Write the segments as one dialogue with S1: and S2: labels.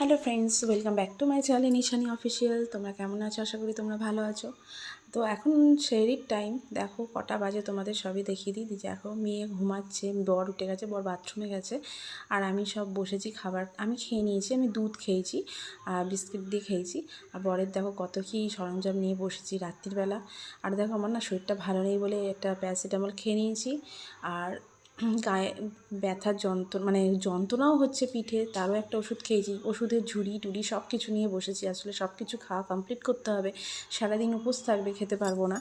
S1: Hello friends, welcome back to my channel Nishani official তোমরা কেমন আছো? আশা করি তোমরা ভালো আছো। তো এখন শেরির টাইম দেখো, কটা বাজে তোমাদের সবই দেখিয়ে দিই। যে এখন মেয়ে ঘুমাচ্ছে, বর উঠে গেছে, বর বাথরুমে গেছে। আর আমি সব বসেছি খাবার, আমি খেয়ে নিয়েছি, আমি দুধ খেয়েছি আর বিস্কিট দিয়ে খেয়েছি। আর বরের দেখো কত কী সরঞ্জাম নিয়ে বসেছি রাত্রিবেলা। আর দেখো, আমার না শরীরটা ভালো নেই বলে একটা প্যারাসিটামল খেয়ে নিয়েছি। আর গায়ে ব্যথার যন্ত্র মানে যন্ত্রণাও হচ্ছে পিঠে, তারও একটা ওষুধ খেয়েছি। ওষুধের ঝুড়ি টুড়ি সব কিছু নিয়ে বসেছি। আসলে সব কিছু খাওয়া কমপ্লিট করতে হবে। সারাদিন উপোস থাকবে, খেতে পারব না।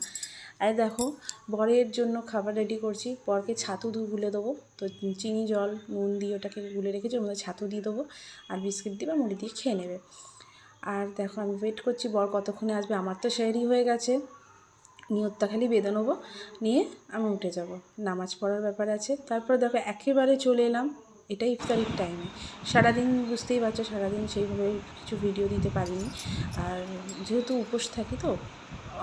S1: আর দেখো, বরের জন্য খাবার রেডি করছি। বরকে ছাতু দু, গুলে দেবো। তো চিনি, জল, নুন দিয়ে ওটাকে গুলে রেখেছি। ওর মধ্যে ছাতু দিয়ে দেবো। আর বিস্কিট দিয়ে বা মুড়ি দিয়ে খেয়ে নেবে। আর দেখো, আমি ওয়েট করছি বর কতক্ষণে আসবে। আমার তো সেহরি হয়ে গেছে। নিয়তটা খালি বেঁধে নেব, নিয়ে আমি উঠে যাব। নামাজ পড়ার ব্যাপার আছে। তারপর দেখো, একেবারে চলে এলাম। এটাই ইফতারির টাইমে সারাদিন বুঝতেই পারছ, সারাদিন সেইভাবে কিছু ভিডিও দিতে পারিনি। আর যেহেতু উপোস থাকি তো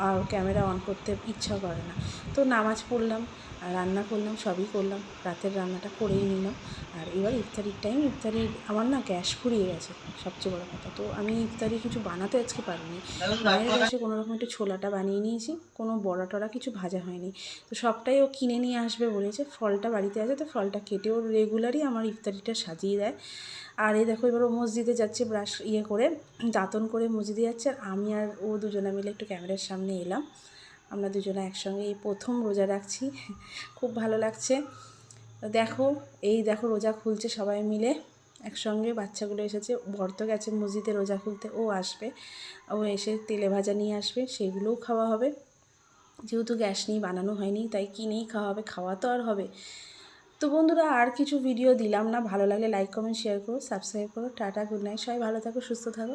S1: আর ক্যামেরা অন করতে ইচ্ছা করে না। তো নামাজ পড়লাম আর রান্না করলাম সবই করলাম। রাতের রান্নাটা করেই নিলাম। আর এবার ইফতারির টাইম ইফতারির আমার না গ্যাস ফুরিয়ে গেছে সবচেয়ে বড় কথা। তো আমি ইফতারি কিছু বানাতে আজকে পারিনি। মায়ের কাছে কোনো রকম একটু ছোলাটা বানিয়ে নিয়েছি কোনো বড়া টড়া কিছু ভাজা হয়নি। তো সবটাই ও কিনে নিয়ে আসবে বলেছে ফলটা বাড়িতে আছে তো ফলটা কেটে ও রেগুলারই আমার ইফতারিটা সাজিয়ে দেয়। আর এই দেখো এবার ও মসজিদে যাচ্ছে ব্রাশ ইয়ে করে, দাঁতন করে মসজিদে যাচ্ছে। আর আমি আর ও দুজনে মিলে একটু ক্যামেরার সামনে এলাম। আমরা দুজনে একসঙ্গে এই প্রথম রোজা রাখছি। খুব ভালো লাগছে। দেখো, এই দেখো রোজা খুলছে সবাই মিলে। একসঙ্গে বাচ্চাগুলো এসেছে। বর তো গেছে মসজিদে রোজা খুলতে, ও আসবে। ও এসে তেলে ভাজা নিয়ে আসবে, সেগুলোও খাওয়া হবে। যেহেতু গ্যাস নিয়ে বানানো হয়নি, তাই কিনেই খাওয়া হবে? খাওয়া তো আর হবে। তো বন্ধুরা আর কিছু ভিডিও দিলাম না। ভালো লাগলে লাইক কমেন্ট শেয়ার করো সাবস্ক্রাইব করো। টাটা গুড নাইট সবাই ভালো থাকো, সুস্থ থাকো।